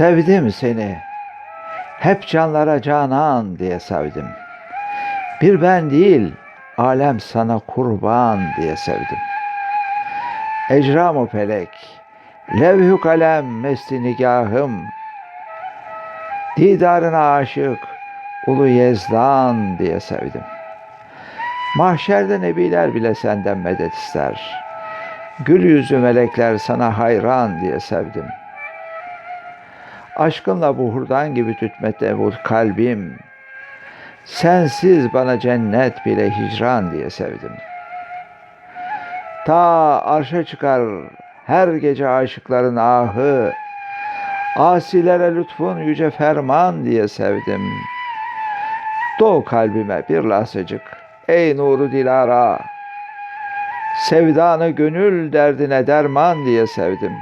Sevdim seni. Hep canlara canan diye sevdim. Bir ben değil, alem sana kurban diye sevdim. Ecram-ı felek, levh-ü kalem mesti nigahım. Didarına aşık, ulu yezdan diye sevdim. Mahşerde nebiler bile senden medet ister. Gül yüzlü melekler sana hayran diye sevdim. Aşkınla buhurdan gibi tütmekte bu kalbim. Sensiz bana cennet bile hicran diye sevdim. Ta arşa çıkar her gece aşıkların ahı. Asilere lütfun yüce ferman diye sevdim. Doğ kalbime bir lahzacık ey nuru dilara. Sevdanı gönül derdine derman diye sevdim.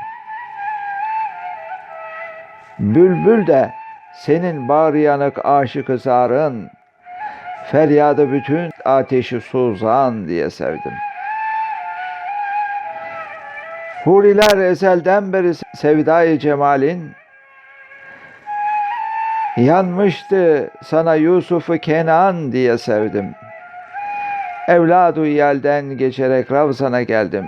Bülbül de senin bağrı yanık aşık zarın, feryadı bütün ateşi suzan diye sevdim. Huriler ezelden beri sevdayı cemalin, yanmıştı sana Yusuf'u Kenan diye sevdim. Evladu yelden geçerek Ravzan'a geldim.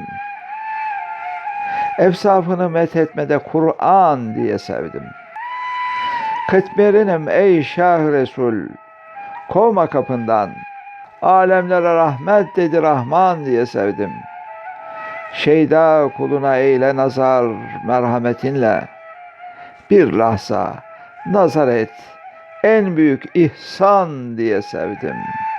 Efsafını methetmede Kur'an diye sevdim. Kıtmerinim ey Şah Resul, kovma kapından. Alemlere rahmet dedi Rahman diye sevdim. Şeyda kuluna eyle nazar merhametinle. Bir lahza nazar et, en büyük ihsan diye sevdim.''